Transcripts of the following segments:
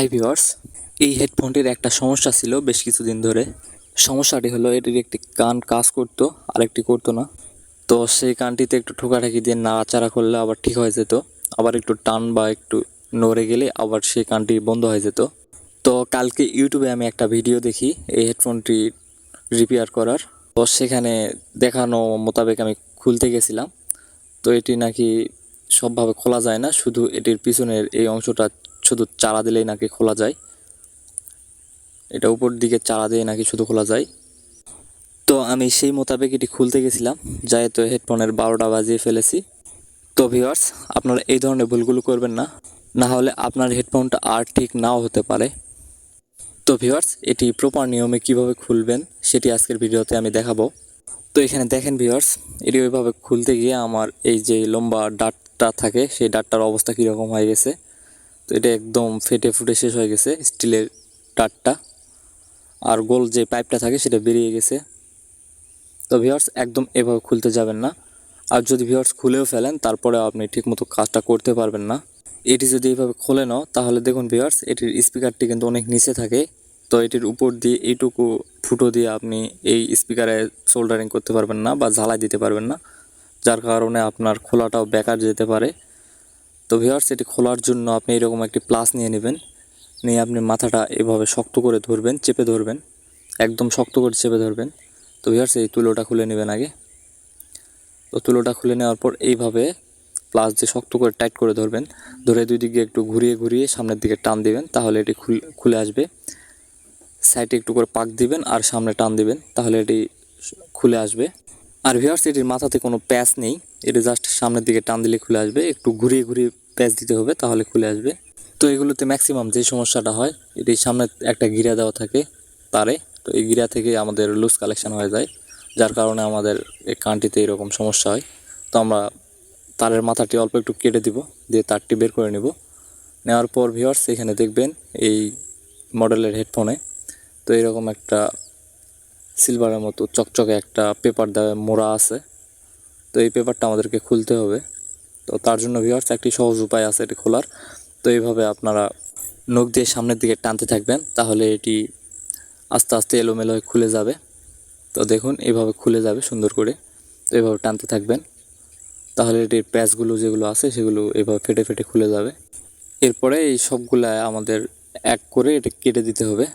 Hi viewers, এই হেডফোনটির একটা সমস্যা ছিল বেশ কিছুদিন ধরে। সমস্যাটি হলো এটির একটি কান কাজ করতো, আরেকটি করতো না। তো সেই কানটিতে একটু ঠোকাঠাকি দিয়ে নাড়াচাড়া করলে আবার ঠিক হয়ে যেত। আবার একটু টান বা একটু নড়ে গেলে আবার সেই কানটি বন্ধ হয়ে যেত। তো কালকে ইউটিউবে আমি একটা ভিডিও দেখি, এই হেডফোনটি রিপেয়ার করার। তো সেখানে দেখানো মোতাবেক আমি খুলতে গেছিলাম। তো এটি নাকি সবভাবে খোলা যায় না, শুধু এটির পিছনের এই অংশটা শুধু চারা দিলেই নাকি খোলা যায়। এটা উপর দিকে চারা দিয়ে নাকি শুধু খোলা যায়। তো আমি সেই মোতাবেক এটি খুলতে গেছিলাম যাই তো হেডফোনের বারোটা বাজিয়ে ফেলেছি। তো ভিওয়ার্স আপনারা এই ধরনের ভুলগুলো করবেন না না হলে আপনার হেডফোনটা আর ঠিক নাও হতে পারে। তো ভিওয়ার্স এটি প্রপার নিয়মে কীভাবে খুলবেন সেটি আজকের ভিডিওতে আমি দেখাবো। তো এখানে দেখেন ভিওয়ার্স এটি ওইভাবে খুলতে গিয়ে আমার এই যে লম্বা ডাটটা থাকে, সেই ডাটটার অবস্থা কীরকম হয়ে গেছে। তো এটা একদম ফেটে ফুটে শেষ হয়ে গেছে, স্টিলের ডাটটা আর গোল যে পাইপটা থাকে সেটা বেরিয়ে গেছে। তো ভিউয়ার্স একদম এভাবে খুলতে যাবেন না। আর যদি ভিউয়ার্স খুলেও ফেলেন, তারপরে আপনি ঠিকমতো কাজটা করতে পারবেন না। এটি যদি এইভাবে খোলে নাও, তাহলে দেখুন ভিউয়ার্স এটির স্পিকারটি কিন্তু অনেক নিচে থাকে। তো এটির উপর দিয়ে এইটুকু ফুটো দিয়ে আপনি এই স্পিকারে সোল্ডারিং করতে পারবেন না বা ঝালাই দিতে পারবেন না। যার কারণে আপনার খোলাটাও বেকার যেতে পারে। তো ভিউয়ার্স এটি খোলার জন্য আপনি এরকম একটি প্লাস নিয়ে নেবেন। নিয়ে আপনি মাথাটা এভাবে শক্ত করে ধরবেন, চেপে ধরবেন, একদম শক্ত করে চেপে ধরবেন। তো ভিউয়ার্স এই তুলোটা খুলে নেবেন আগে। তো তুলোটা খুলে নেওয়ার পর এইভাবে প্লাস দিয়ে শক্ত করে টাইট করে ধরবেন। ধরে দুই দিকে একটু ঘুরিয়ে ঘুরিয়ে সামনের দিকে টান দিবেন, তাহলে এটি খুলে আসবে। সাইডে একটু করে পাক দিবেন আর সামনে টান দিবেন, তাহলে এটি খুলে আসবে। আর ভিউয়ার্স এটির মাথাতে কোনো প্যাচ নেই। এটি জাস্ট সামনের দিকে টান দিলে খুলে আসবে। একটু ঘুরিয়ে ঘুরিয়ে প্যাচ দিতে হবে, তাহলে খুলে আসবে। তো এগুলোতে ম্যাক্সিমাম যে সমস্যাটা হয়, এটি সামনে একটা গিরা দেওয়া থাকে তারে। তো এই গিরা থেকে আমাদের লুজ কালেকশন হয়ে যায়, যার কারণে আমাদের এই কানটিতে এরকম সমস্যা হয়। তো আমরা তারের মাথাটি অল্প একটু কেটে দিব, দিয়ে তারটি বের করে নেব। নেওয়ার পর ভিওয়ার্স এখানে দেখবেন এই মডেলের হেডফোনে তো এরকম একটা সিলভারের মতো চকচকে একটা পেপার দেওয়া মোড়া আছে। তো এই পেপারটা আমাদেরকে খুলতে হবে। তো তার জন্য ভিওয়ার্স একটি সহজ উপায় আছে এটি খোলার। তো এইভাবে আপনারা নখ দিয়ে সামনের দিকে টানতে থাকবেন, তাহলে এটি আস্তে আস্তে এলোমেলো হয়ে খুলে যাবে। তো দেখুন, এইভাবে খুলে যাবে সুন্দর করে। তো এইভাবে টানতে থাকবেন। তাহলে এটির প্যাচগুলো যেগুলো আছে, সেগুলো এইভাবে ফেটে ফেটে খুলে যাবে। এরপরে এই সবগুলা আমাদের এক করে এটা কেটে দিতে হবে।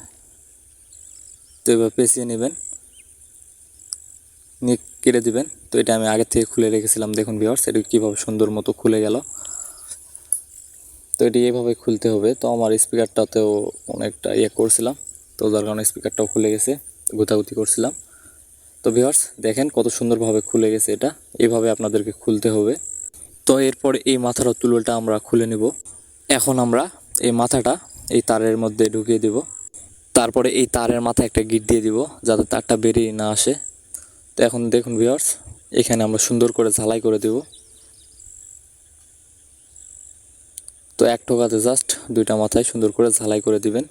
তো এবার পেঁচিয়ে নেবেন। নিয়ে কেটে দিবেন। তো এটা আমি আগে থেকে খুলে রেখেছিলাম। দেখুন ভিওর্স এটি কীভাবে সুন্দর মতো খুলে গেল। তো এটি এইভাবে খুলতে হবে। তো আমার স্পিকারটাতেও অনেকটা ইয়ে করছিলাম। তো যার কারণে স্পিকারটাও খুলে গেছে। গুতাগুতি করছিলাম। তো ভিওর্স দেখেন কত সুন্দরভাবে খুলে গেছে এটা। এইভাবে আপনাদেরকে খুলতে হবে। তো এরপরে এই মাথার তুলোটা আমরা খুলে নিব। এখন আমরা এই মাথাটা এই তারের মধ্যে ঢুকিয়ে দিব। তারপরে এই তারের মাথায় একটা গিট দিয়ে দিব, যাতে তারটা বেরিয়ে না আসে। তো এখন দেখুন ভিওর্স এখানে আমরা সুন্দর করে ঝালাই করে দেব। তো এক টোকাতে জাস্ট দুইটা মাথায় সুন্দর করে ঝালাই করে দিবেন।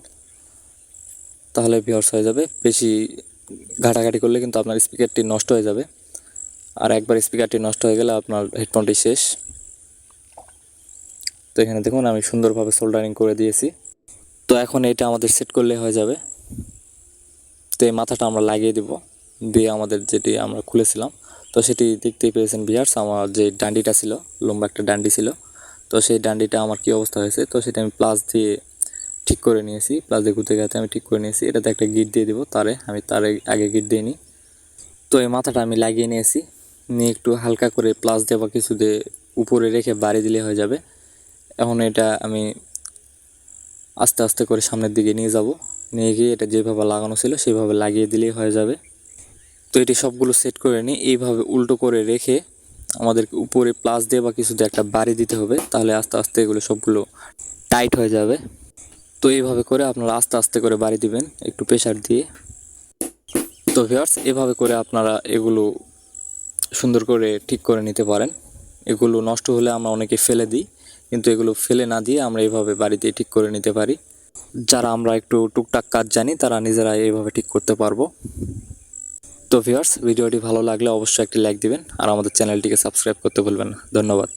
তাহলে ভিওর্স হয়ে যাবে। বেশি ঘাটাঘাটি করলে কিন্তু আপনার স্পিকারটি নষ্ট হয়ে যাবে। আর একবার স্পিকারটি নষ্ট হয়ে গেলে আপনার হেডফোনটি শেষ। তো এখানে দেখুন আমি সুন্দরভাবে সোল্ডারিং করে দিয়েছি। তো এখন এটা আমাদের সেট করলে হয়ে যাবে। তো এই মাথাটা আমরা লাগিয়ে দিব, দিয়ে আমাদের যেটি আমরা খুলেছিলাম, তো সেটি দেখতেই পেয়েছেন বিহার্স আমার যে ডান্ডিটা ছিল, লম্বা একটা ডান্ডি ছিল, তো সেই ডান্ডিটা আমার কি অবস্থা হয়েছে, তো সেটা আমি প্লাস দিয়ে ঠিক করে নিয়েছি প্লাস দিয়ে ঘুরতে গেতে আমি ঠিক করে নিয়েছি, এটাতে একটা গিট দিয়ে দিব তারে, আমি তারে আগে গিট দিয়ে নিই। তো এই মাথাটা আমি লাগিয়ে নিয়েছি, নিয়ে একটু হালকা করে প্লাস দেওয়া কিছু দিয়ে উপরে রেখে বাড়ি দিলে হয়ে যাবে। এখন এটা আমি আস্তে আস্তে করে সামনের দিকে নিয়ে যাব। নিয়ে গিয়ে এটা যেভাবে লাগানো ছিল, সেভাবে লাগিয়ে দিলেই হয়ে যাবে। তো এটি সবগুলো সেট করে নিই এইভাবে উল্টো করে রেখে আমাদেরকে উপরে প্লাস দিয়ে বা কিছু দিয়ে একটা বাড়ি দিতে হবে। তাহলে আস্তে আস্তে এগুলো সবগুলো টাইট হয়ে যাবে। তো এইভাবে করে আপনারা আস্তে আস্তে করে বাড়ি দিবেন, একটু প্রেশার দিয়ে। তো ভিওর্স এভাবে করে আপনারা এগুলো সুন্দর করে ঠিক করে নিতে পারেন। এগুলো নষ্ট হলে আমরা অনেকে ফেলে দিই। কিন্তু এগুলো ফেলে না দিয়ে আমরা এভাবে বাড়িতে ঠিক করে নিতে পারি। যারা আমরা একটু টুকটাক কাজ জানি, তারা নিজেরা এইভাবে ঠিক করতে পারব। তো ভিউয়ার্স ভিডিওটি ভালো লাগলে অবশ্যই একটি লাইক দিবেন, আর আমাদের চ্যানেলটিকে সাবস্ক্রাইব করতে ভুলবেন না। ধন্যবাদ।